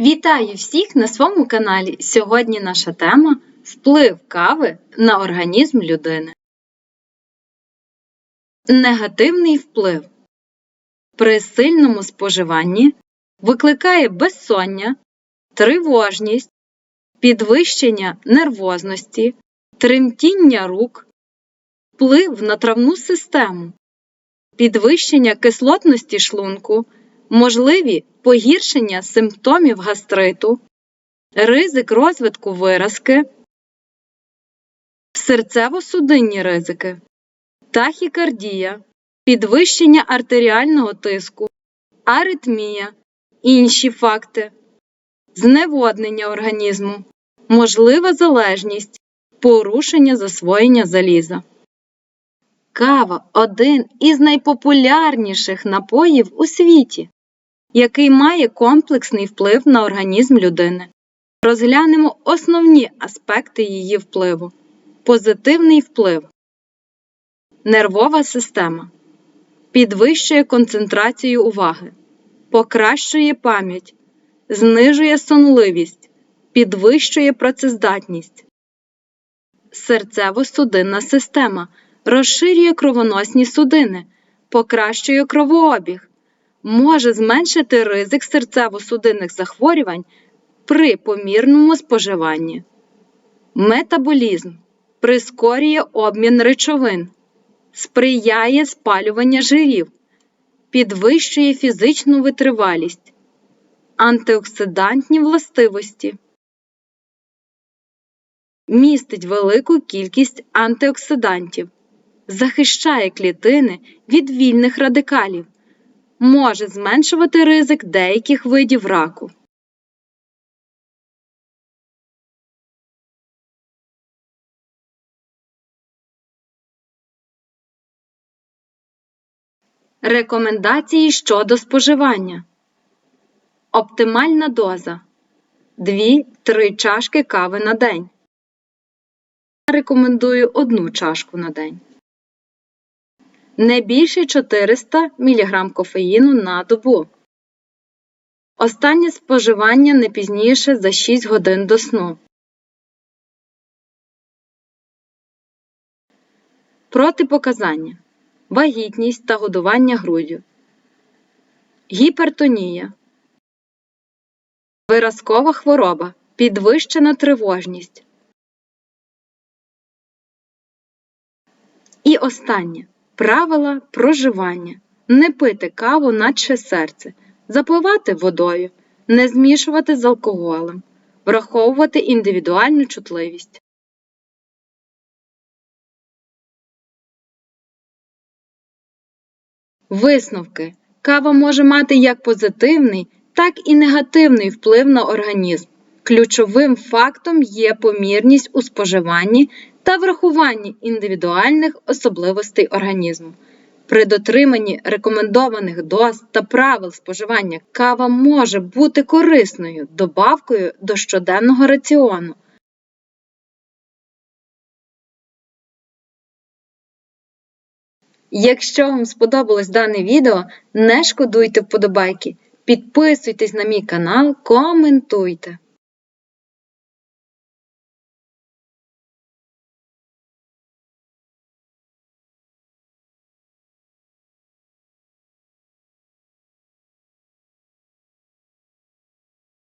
Вітаю всіх на своєму каналі. Сьогодні наша тема вплив кави на організм людини. Негативний вплив при сильному споживанні викликає безсоння, тривожність, підвищення нервозності, тремтіння рук, вплив на травну систему, підвищення кислотності шлунку, можливі погіршення симптомів гастриту, ризик розвитку виразки, серцево-судинні ризики, тахікардія, підвищення артеріального тиску, аритмія, інші факти, зневоднення організму, можлива залежність, порушення засвоєння заліза. Кава один із найпопулярніших напоїв у світі, який має комплексний вплив на організм людини. Розглянемо основні аспекти її впливу. Позитивний вплив. Нервова система. Підвищує концентрацію уваги, покращує пам'ять, знижує сонливість, підвищує працездатність. Серцево-судинна система розширює кровоносні судини, покращує кровообіг, може зменшити ризик серцево-судинних захворювань при помірному споживанні. Метаболізм прискорює обмін речовин, сприяє спалюванню жирів, підвищує фізичну витривалість, антиоксидантні властивості. Містить велику кількість антиоксидантів, захищає клітини від вільних радикалів, може зменшувати ризик деяких видів раку. Рекомендації щодо споживання. Оптимальна доза 2-3 чашки кави на день. Рекомендую одну чашку на день. Не більше 400 мг кофеїну на добу. Останнє споживання не пізніше за 6 годин до сну. Протипоказання. Вагітність та годування груддю. Гіпертонія. Виразкова хвороба. Підвищена тривожність. І останнє. Правила проживання. Не пити каву наче серце. Запивати водою. Не змішувати з алкоголем. Враховувати індивідуальну чутливість. Висновки. Кава може мати як позитивний, так і негативний вплив на організм. Ключовим фактом є помірність у споживанні та врахуванні індивідуальних особливостей організму. При дотриманні рекомендованих доз та правил споживання кава може бути корисною добавкою до щоденного раціону. Якщо вам сподобалось дане відео, не шкодуйте вподобайки, підписуйтесь на мій канал, коментуйте.